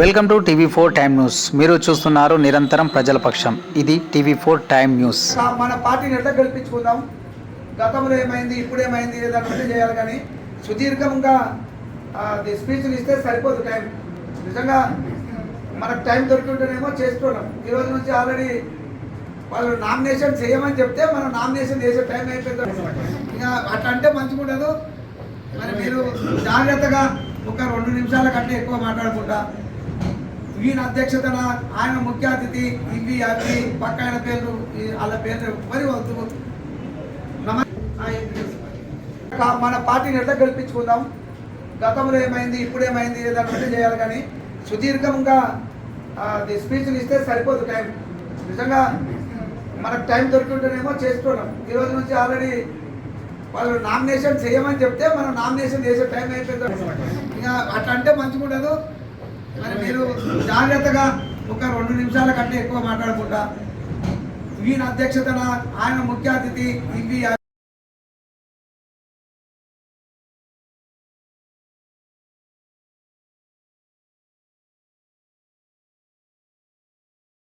Welcome to TV four time news. మీరు చూస్తున్నారు నిరంతరం ప్రజల పక్షం. ఇది టీవీ ఫోర్ టైమ్ న్యూస్. మన పార్టీని ఎట్లా గెలిపించుకుందాం? గతంలో ఏమైంది ఇప్పుడు ఏమైంది దాని చేయాలి కానీ సుదీర్ఘంగా స్పీచ్లు ఇస్తే సరిపోదు టైం. నిజంగా మనకు టైం దొరికింటేనేమో చేసుకోవడం ఈరోజు నుంచి ఆల్రెడీ వాళ్ళు నామినేషన్ చేయమని చెప్తే మనం నామినేషన్ చేసే టైం అయిపోయింది. ఇక అట్లా అంటే మంచిగా ఉండదు. మరి మీరు జాగ్రత్తగా ఒక రెండు నిమిషాల కంటే ఎక్కువ మాట్లాడకుండా ఈయన అధ్యక్షతన ఆయన ముఖ్య అతిథి ఇవి అవి పక్క ఆయన పేర్లు వాళ్ళ పేర్లు మరి. వద్దు మన పార్టీని ఎట్లా గెలిపించుకుందాం? గతంలో ఏమైంది ఇప్పుడు ఏమైంది దాని చేయాలి కానీ సుదీర్ఘంగా అది స్పీచ్లు ఇస్తే సరిపోదు టైం. నిజంగా మనకు టైం దొరికింటేనేమో చేసుకోవడం ఈరోజు నుంచి ఆల్రెడీ వాళ్ళు నామినేషన్ చేయమని చెప్తే మనం నామినేషన్ చేసే టైం అయిపోయింది. ఇక అట్లా అంటే మంచిగా ఉండదు జాగ్రత్తగా ఒక రెండు నిమిషాల కంటే ఎక్కువ మాట్లాడకుండా. ఈయన అధ్యక్షతన ఆయన ముఖ్య అతిథి ఇవి